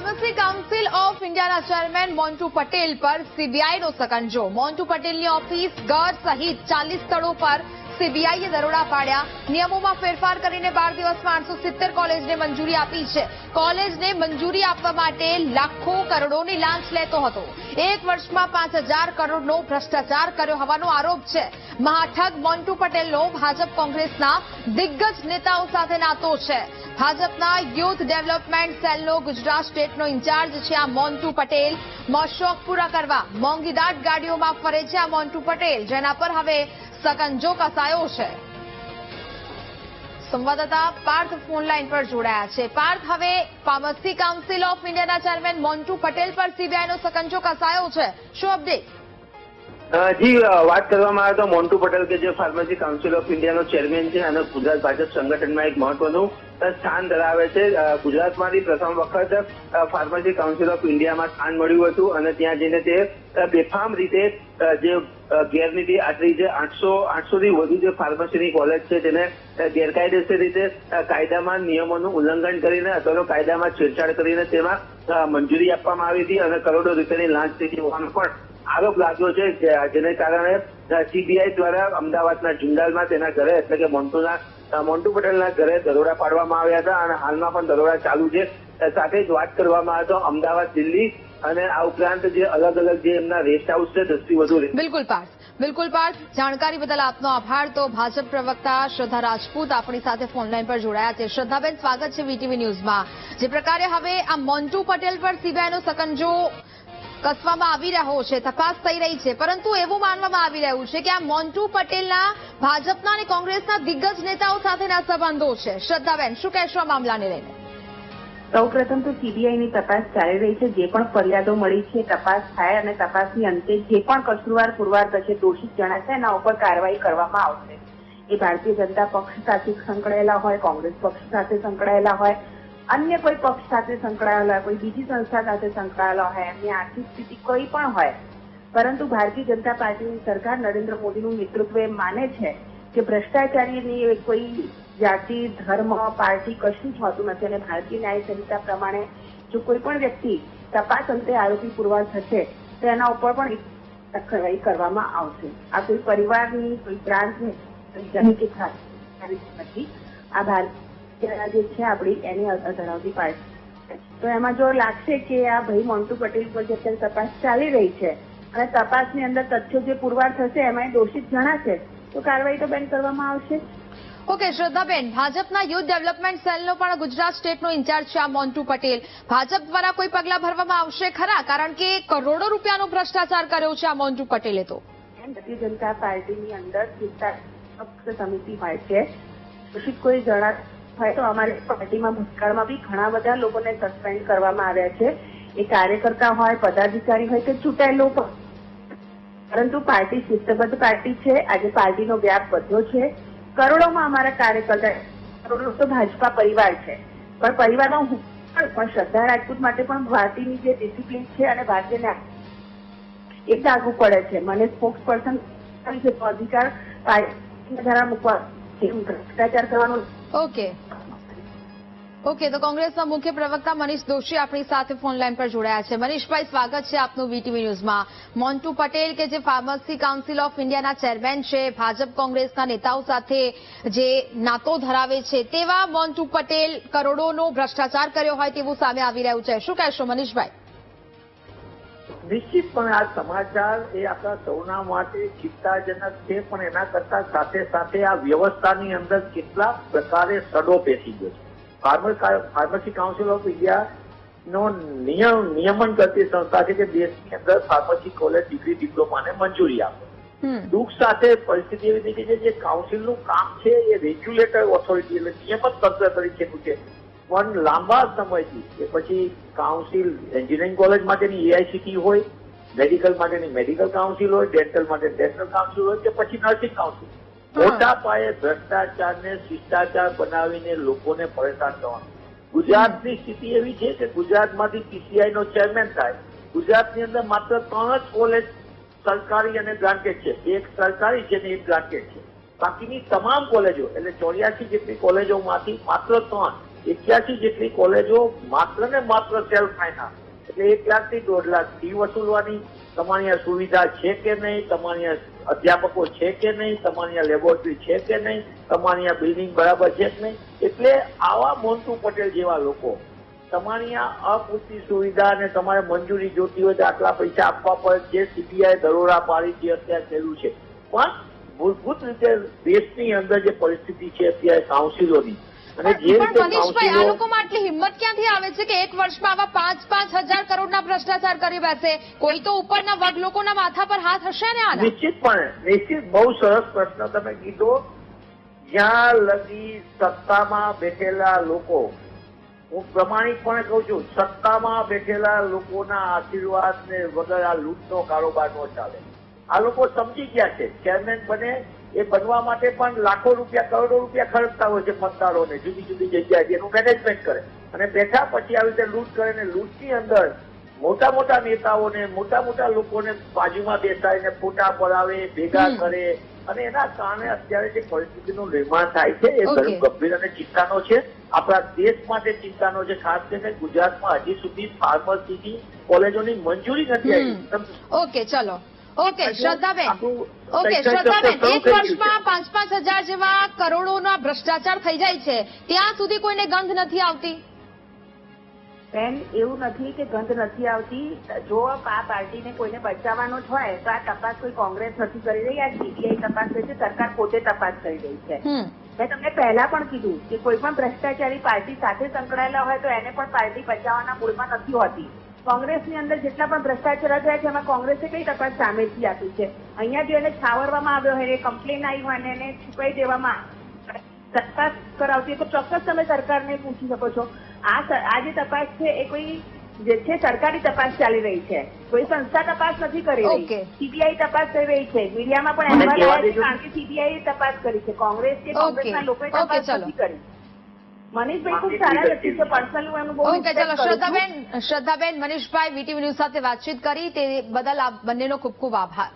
Pharmacy council of ઇન્ડિયાના chairman Montu Patel પર સીબીઆઈનો સકંજો. મોન્ટુ પટેલની ઓફિસ ઘર સહિત ચાલીસ સ્થળો પર સીબીઆઈએ દરોડા પાડ્યા. નિયમોમાં ફેરફાર કરીને બાર દિવસમાં આઠસો સિત્તેર કોલેજને મંજૂરી આપી છે. કોલેજને મંજૂરી આપવા માટે લાખો કરોડોની લાંચ લેતો હતો. એક વર્ષમાં પાંચ હજાર કરોડનો ભ્રષ્ટાચાર કર્યો હોવાનો આરોપ છે. મહાઠગ મોન્ટુ પટેલનો ભાજપ કોંગ્રેસના દિગ્ગજ નેતાઓ સાથે નાતો છે. ભાજપના યુથ ડેવલપમેન્ટ સેલનો ગુજરાત સ્ટેટનો ઇન્ચાર્જ છે આ મોન્ટુ પટેલ. મોશોક પૂરા કરવા મોંઘીદાટ ગાડીઓમાં ફરે છે આ મોન્ટુ પટેલ, જેના પર હવે સકંજો કસાયો છે. સંવાદદાતા પાર્થ ફોન લાઈન પર જોડાયા છે. પાર્થ, હવે ફાર્મસી કાઉન્સિલ ઓફ ઇન્ડિયાના ચેરમેન મોન્ટુ પટેલ પર સીબીઆઈનો સકંજો કસાયો છે. શું અપડેટ? જી વાત કરવામાં આવે તો મોન્ટુ પટેલ કે જે ફાર્મસી કાઉન્સિલ ઓફ ઇન્ડિયાનો ચેરમેન છે અને ગુજરાત ભાજપ સંગઠનમાં એક મહત્વનું સ્થાન ધરાવે છે. ગુજરાતમાંથી પ્રથમ વખત ફાર્મસી કાઉન્સિલ ઓફ ઇન્ડિયામાં સ્થાન મળ્યું હતું અને ત્યાં જઈને તે બેફામ રીતે જે ગેરનીતિ આટલી જે આઠસો, આઠસોથી વધુ જે ફાર્મસીની કોલેજ છે તેને ગેરકાયદેસર રીતે કાયદામાં નિયમોનું ઉલ્લંઘન કરીને અથવા કાયદામાં છેડછાડ કરીને તેમાં મંજૂરી આપવામાં આવી હતી અને કરોડો રૂપિયાની લાંચ થઈ હોવાનો પણ આરોપ લાગ્યો છે જેને કારણે સીબીઆઈ દ્વારા અમદાવાદના જુંડાલમાં તેના ઘરે એટલે કે મોન્ટુના મોન્ટુ પટેલના ઘરે દરોડા પાડવામાં આવ્યા હતા અને હાલમાં પણ દરોડા ચાલુ છે. સાથે જ વાત કરવામાં આવે તો અમદાવાદ, દિલ્હી અને આ ઉપરાંત જે અલગ અલગ જે એમના રેસ્ટ હાઉસ છે, દસથી વધુ બિલકુલ પાર્થ. બિલકુલ પાર્થ. જાણકારી બદલ આપનો આભાર. તો ભાજપ પ્રવક્તા શ્રદ્ધા રાજપૂત આપણી સાથે ફોનલાઈન પર જોડાયા છે. શ્રદ્ધાબેન, સ્વાગત છે વીટીવી ન્યૂઝમાં. જે પ્રકારે હવે આ મોન્ટુ પટેલ પર સીબીઆઈનો સકંજો કસવામાં આવી રહ્યો છે, તપાસ થઈ રહી છે, પરંતુ એવું માનવામાં આવી રહ્યું છે કે આ મોન્ટુ પટેલના ભાજપના અને કોંગ્રેસના દિગ્ગજ નેતાઓ સાથેના સંબંધો છે. શ્રદ્ધાબેન, શું કહેશો મામલાને લઈને? સૌપ્રથમ તો સીબીઆઈની તપાસ ચાલી રહી છે, જે પણ ફરિયાદો મળી છે, તપાસ થાય અને તપાસની અંતે જે પણ કસુરવાર પુરવાર થશે, દોષિત જણાશે, એના ઉપર કાર્યવાહી કરવામાં આવશે. એ ભારતીય જનતા પક્ષ સાથે સંકળાયેલા હોય, કોંગ્રેસ પક્ષ સાથે સંકળાયેલા હોય અન્ય કોઈ પક્ષ સાથે સંકળાયેલા કોઈ બીજી સંસ્થા સાથે સંકળાયેલા હોય, એમની આર્થિક સ્થિતિ કોઈ પણ હોય, પરંતુ ભારતીય જનતા પાર્ટીની સરકાર નરેન્દ્ર મોદીનું નેતૃત્વ એ માને છે કે ભ્રષ્ટાચારીની કોઈ જાતિ, ધર્મ, પાર્ટી કશું જ હોતું નથી અને ભારતીય ન્યાય સંહિતા પ્રમાણે જો કોઈ પણ વ્યક્તિ તપાસ અંતે આરોપી પુરવાર થશે, તો એના ઉપર પણ કાર્યવાહી કરવામાં આવશે. આ કોઈ પરિવારની, કોઈ બ્રાન્ચની જનકી નથી. આ ભારતીય જે છે આપણી એની ધરાવતી પાર્ટી. તો એમાં જો લાગશે કે આ ભાઈ મોન્ટુ પટેલ પર જે અત્યારે તપાસ ચાલી રહી છે અને તપાસની અંદર તથ્યો જે પુરવાર થશે એમાં દોષિત જણાશે તો કાર્યવાહી તો બેન કરવામાં આવશે? ઓકે શ્રદ્ધાબેન ભાજપના યુથ ડેવલપમેન્ટ સેલનો પણ ગુજરાત સ્ટેટનો ઇન્ચાર્જ છે આ મોન્ટુ પટેલ. ભાજપ દ્વારા કોઈ પગલાં ભરવામાં આવશે ખરા? કારણ કે કરોડો રૂપિયાનો ભ્રષ્ટાચાર કર્યો છે આ મોન્ટુ પટેલે તો. ભારતીય જનતા પાર્ટીની અંદર સમિતિ હોય છે. પછી કોઈ જણા તો અમારી પાર્ટીમાં ભૂતકાળમાં બી ઘણા બધા લોકોને સસ્પેન્ડ કરવામાં આવ્યા છે. એ કાર્યકર્તા હોય, પદાધિકારી હોય કે ચૂંટાયેલો પણ. પરંતુ પાર્ટી શિસ્તબદ્ધ પાર્ટી છે. આજે પાર્ટીનો વ્યાપ વધ્યો છે. કરોડોમાં અમારા કાર્યકર્તા, કરોડો તો ભાજપા પરિવાર છે. પણ પરિવારમાં હું પણ શ્રદ્ધા રાજપૂત માટે પણ ભારતીની જે ડિસિપ્લિન છે અને ભારતીયને ન્યાય એ લાગુ પડે છે. મને સ્પોક્સ પર્સન અધિકાર પાર્ટી ધારા મૂકવા છે. ભ્રષ્ટાચાર ઓકે ઓકે તો કોંગ્રેસના મુખ્ય પ્રવક્તા મનીષ દોશી આપણી સાથે ફોન લાઈન પર જોડાયા છે. મનીષભાઈ, સ્વાગત છે આપનું વીટીવી ન્યૂઝમાં. મોન્ટુ પટેલ કે જે ફાર્મસી કાઉન્સિલ ઓફ ઇન્ડિયાના ચેરમેન છે, ભાજપ કોંગ્રેસના નેતાઓ સાથે જે નાતો ધરાવે છે, તેવા મોન્ટુ પટેલ કરોડોનો ભ્રષ્ટાચાર કર્યો હોય તેવું સામે આવી રહ્યું છે. શું કહેશો મનીષભાઈ? નિશ્ચિતપણે આ સમાચાર એ આપણા સૌના માટે ચિંતાજનક છે પણ એના કરતા સાથે સાથે આ વ્યવસ્થાની અંદર કેટલા પ્રકારે સડો પેસી ગયો છે. ફાર્મસી કાઉન્સિલ ઓફ ઇન્ડિયા નો નિયમ નિયમન કરતી સંસ્થા છે કે દેશની અંદર ફાર્મસી કોલેજ ડિગ્રી ડિપ્લોમાને મંજૂરી આપે. દુઃખ સાથે પરિસ્થિતિ એવી થઈ ગઈ છે જે કાઉન્સિલનું કામ છે એ રેગ્યુલેટર ઓથોરિટી એટલે નિયમન તંત્ર તરીકેનું છે. પણ લાંબા સમયથી કે પછી કાઉન્સિલ એન્જિનિયરિંગ કોલેજ માટેની એઆઈસીટી હોય મેડિકલ માટેની મેડિકલ કાઉન્સિલ હોય ડેન્ટલ માટે ડેન્ટલ કાઉન્સિલ હોય કે પછી નર્સિંગ કાઉન્સિલ મોટા પાયે ભ્રષ્ટાચારને શિષ્ટાચાર બનાવીને લોકોને પરેશાન કરવાનું. ગુજરાતની સ્થિતિ એવી છે કે ગુજરાતમાંથી પીસીઆઈ નો ચેરમેન થાય ગુજરાતની અંદર માત્ર ત્રણ જ કોલેજ સરકારી અને ગ્રાન્ટેડ છે. એક સરકારી છે ને એક ગ્રાન્ટેડ છે. બાકીની તમામ કોલેજો એટલે ચોર્યાસી જેટલી કોલેજોમાંથી માત્ર ત્રણ એક્યાસી જેટલી કોલેજો માત્ર ને માત્ર સેલ્ફ ફાઇનાન્સ એટલે એક લાખથી દોઢ લાખ ફી વસૂલવાની. તમારી સુવિધા છે કે નહીં? તમારી અધ્યાપકો છે કે નહીં? તમારી લેબોરેટરી છે કે નહીં? તમારી બિલ્ડિંગ બરાબર છે કે નહીં? એટલે આવા મોન્ટુ પટેલ જેવા લોકો, તમારી આ અપૂરતી સુવિધા અને તમારે મંજૂરી જોતી હોય તો આટલા પૈસા આપવા પડે. જે સીબીઆઈ દરોડા પાડી જે અત્યારે થયેલું છે. પણ મૂળભૂત રીતે દેશની અંદર જે પરિસ્થિતિ છે, અત્યારે કાઉન્સિલોની મનીષભાઈ આ લોકોમાં આટલી હિંમત ક્યાંથી આવે છે કે એક વર્ષમાં આવા પાંચ પાંચ હજાર કરોડના ભ્રષ્ટાચાર કરી બેસે? કોઈ તો ઉપરના વર્ગ લોકોના માથા પર હાથ હશે ને આના? નિશ્ચિતપણે નિશ્ચિત બહુ સરસ પ્રશ્ન તમે કીધો. જ્યાં લગી સત્તામાં બેઠેલા લોકો હું પ્રમાણિકપણે કહું છું સત્તામાં બેઠેલા લોકોના આશીર્વાદ ને વગર આ લૂંટનો કારોબાર નો ચાલે. આ લોકો સમજી ગયા છે ચેરમેન બને એ બનવા માટે પણ લાખો રૂપિયા કરોડો રૂપિયા ખર્ચતા હોય છે મતદારોને જુદી જુદી જગ્યાએ એનું મેનેજમેન્ટ કરે. અને બેઠા પછી આવી રીતે લૂંટ કરે ને લૂંટની અંદર મોટા મોટા નેતાઓને મોટા મોટા લોકોને બાજુમાં બેસાડીને ફોટા પડાવે ભેગા કરે. અને એના કારણે અત્યારે જે પરિસ્થિતિનું નિર્માણ થાય છે એ. ઘણું ગંભીર અને ચિંતાનો છે. આપણા દેશ માટે ચિંતાનો છે ખાસ કરીને ગુજરાતમાં હજી સુધી ફાર્મસીની કોલેજોની મંજૂરી નથી આવી. ઓકે ચલો. ઓકે શ્રદ્ધાબેન. ઓકે શ્રદ્ધાબેન એક વર્ષમાં પાંચ પાંચ હજાર જેવા કરોડોના ભ્રષ્ટાચાર થઈ જાય છે. ત્યાં સુધી કોઈને ગંધ નથી આવતી? બેન એવું નથી કે ગંધ નથી આવતી. જો આ પાર્ટીને કોઈને બચાવવાનો જ હોય તો આ તપાસ કોઈ કોંગ્રેસ નથી કરી રહી. આ સીબીઆઈ તપાસ કરી છે. સરકાર પોતે તપાસ કરી રહી છે. મેં તમને પહેલા પણ કીધું કે કોઈ પણ ભ્રષ્ટાચારી પાર્ટી સાથે સંકળાયેલા હોય તો એને પણ પાર્ટી બચાવવાના મૂળમાં નથી હોતી. કોંગ્રેસની અંદર જેટલા પણ ભ્રષ્ટાચાર થયા છે એમાં કોંગ્રેસે કઈ તપાસ સામેથી આપી છે? અહીંયા જો એને છાવરવામાં આવ્યો હોય કમ્પ્લેન આવી હોય અને એને છુપાઈ દેવામાં તપાસ કરાવતી તો ચોક્કસ તમે સરકારને પૂછી શકો છો. આ આ જે તપાસ છે એ કોઈ જે છે સરકારી તપાસ ચાલી રહી છે. કોઈ સંસ્થા તપાસ નથી કરી રહી. સીબીઆઈ તપાસ થઈ રહી છે. મીડિયામાં પણ એમ અહેવાલ આવ્યા છે કારણ કે સીબીઆઈ તપાસ કરી છે. કોંગ્રેસ કે. કોંગ્રેસના લોકોએ તપાસ નથી કરી. મનીષભાઈ ખૂબ સારા વ્યક્તિ છે પર્સનલ હું એનું ઓકે ચલો શ્રદ્ધાબેન શ્રદ્ધાબેન મનીષભાઈ વીટીવી ન્યૂઝ સાથે વાતચીત કરી. તે બદલ આપ બંનેનો ખૂબ ખૂબ આભાર.